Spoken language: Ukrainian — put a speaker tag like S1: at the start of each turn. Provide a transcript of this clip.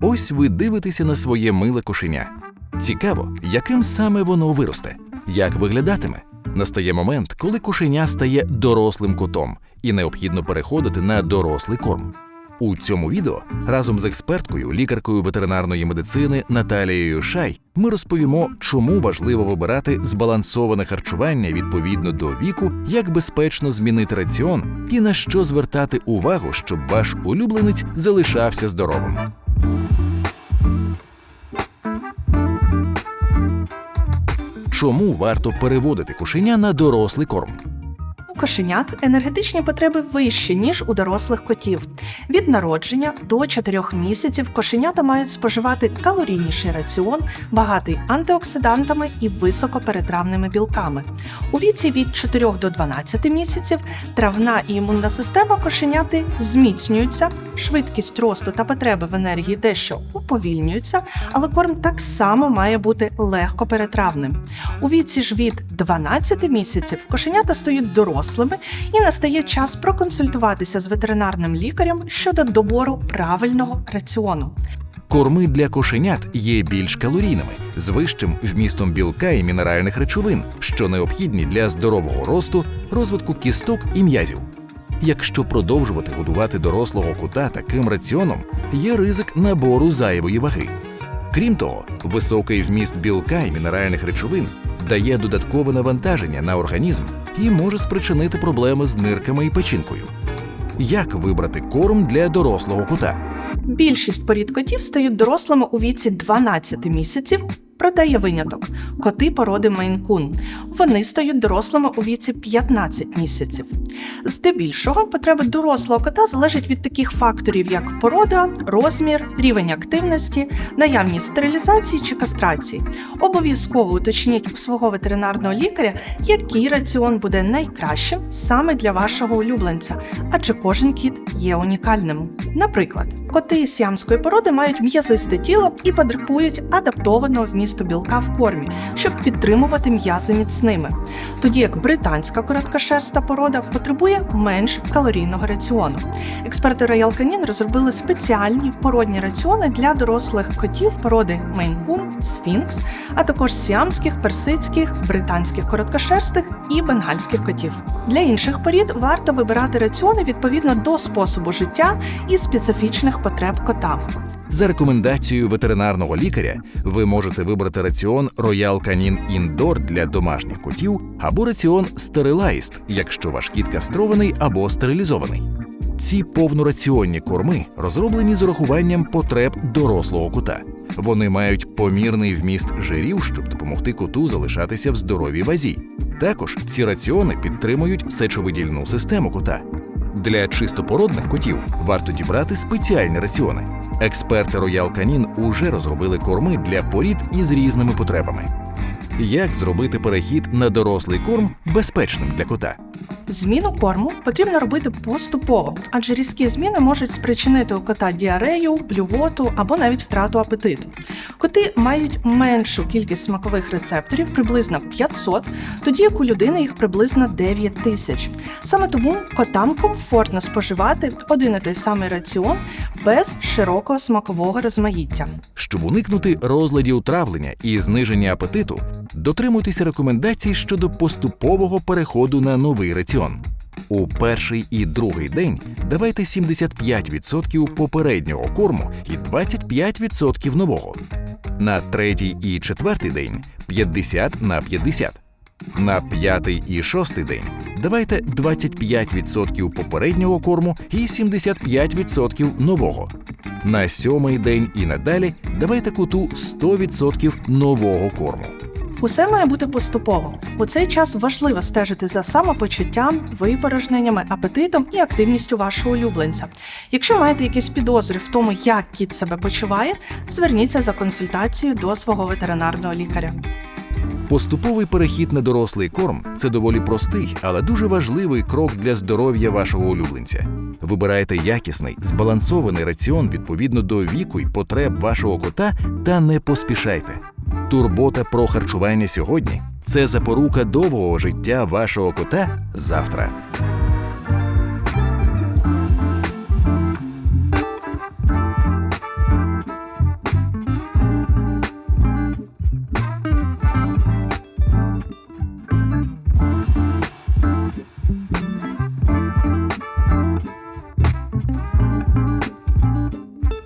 S1: Ось ви дивитеся на своє миле кошеня. Цікаво, яким саме воно виросте, як виглядатиме. Настає момент, коли кошеня стає дорослим котом, і необхідно переходити на дорослий корм. У цьому відео разом з експерткою, лікаркою ветеринарної медицини Наталією Шай, ми розповімо, чому важливо вибирати збалансоване харчування відповідно до віку, як безпечно змінити раціон і на що звертати увагу, щоб ваш улюбленець залишався здоровим. Чому варто переводити кошеня на дорослий корм?
S2: Кошенят енергетичні потреби вищі, ніж у дорослих котів. Від народження до 4 місяців кошенята мають споживати калорійніший раціон, багатий антиоксидантами і високоперетравними білками. У віці від 4 до 12 місяців травна і імунна система кошеняти зміцнюються, швидкість росту та потреби в енергії дещо уповільнюються, але корм так само має бути легкоперетравним. У віці ж від 12 місяців кошенята стають дорослими і настає час проконсультуватися з ветеринарним лікарем щодо добору правильного раціону.
S1: Корми для кошенят є більш калорійними, з вищим вмістом білка і мінеральних речовин, що необхідні для здорового росту, розвитку кісток і м'язів. Якщо продовжувати годувати дорослого кота таким раціоном, є ризик набору зайвої ваги. Крім того, високий вміст білка і мінеральних речовин дає додаткове навантаження на організм і може спричинити проблеми з нирками і печінкою. Як вибрати корм для дорослого кота?
S2: Більшість порід котів стають дорослими у віці 12 місяців. Проте є виняток коти породи Мейн-кун. Вони стають дорослими у віці 15 місяців. Здебільшого потреби дорослого кота залежать від таких факторів, як порода, розмір, рівень активності, наявність стерилізації чи кастрації. Обов'язково уточніть у свого ветеринарного лікаря, який раціон буде найкращим саме для вашого улюбленця, адже кожен кіт є унікальним. Наприклад, коти сіамської породи мають м'язисте тіло і потребують адаптованого вмісту білка в кормі, щоб підтримувати м'язи міцними. Тоді як британська короткошерста порода потребує менш калорійного раціону. Експерти Royal Canin розробили спеціальні породні раціони для дорослих котів породи Мейн-кун, Сфінкс, а також сіамських, персидських, британських короткошерстих і бенгальських котів. Для інших порід варто вибирати раціони відповідно до способу життя і специфічних потреб кота.
S1: За рекомендацією ветеринарного лікаря ви можете вибрати раціон Royal Canin Indoor для домашніх котів або раціон Sterilized, якщо ваш кіт кастрований або стерилізований. Ці повнораціонні корми розроблені з урахуванням потреб дорослого кота. Вони мають помірний вміст жирів, щоб допомогти коту залишатися в здоровій вазі. Також ці раціони підтримують сечовидільну систему кота. Для чистопородних котів варто дібрати спеціальні раціони. Експерти Royal Canin уже розробили корми для порід із різними потребами. Як зробити перехід на дорослий корм безпечним для кота?
S2: Зміну корму потрібно робити поступово, адже різкі зміни можуть спричинити у кота діарею, блювоту або навіть втрату апетиту. Коти мають меншу кількість смакових рецепторів, приблизно 500, тоді як у людини їх приблизно 9 тисяч. Саме тому котам комфортно споживати один і той самий раціон без широкого смакового розмаїття.
S1: Щоб уникнути розладів травлення і зниження апетиту, дотримуйтеся рекомендацій щодо поступового переходу на новий раціон. У перший і другий день давайте 75% попереднього корму і 25% нового. На третій і четвертий день 50 на 50. На п'ятий і шостий день давайте 25% попереднього корму і 75% нового. На сьомий день і надалі давайте коту 100% нового корму.
S2: Усе має бути поступово. У цей час важливо стежити за самопочуттям, випорожненнями, апетитом і активністю вашого улюбленця. Якщо маєте якісь підозри в тому, як кіт себе почуває, зверніться за консультацією до свого ветеринарного лікаря.
S1: Поступовий перехід на дорослий корм це доволі простий, але дуже важливий крок для здоров'я вашого улюбленця. Вибирайте якісний, збалансований раціон відповідно до віку й потреб вашого кота та не поспішайте. Турбота про харчування сьогодні це запорука довгого життя вашого кота завтра.